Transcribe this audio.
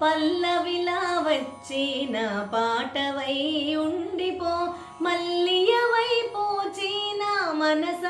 పల్లవిలా వచ్చే నా పాటవై ఉండిపో మల్లియవై పోచిన మనసంతా నిన్ను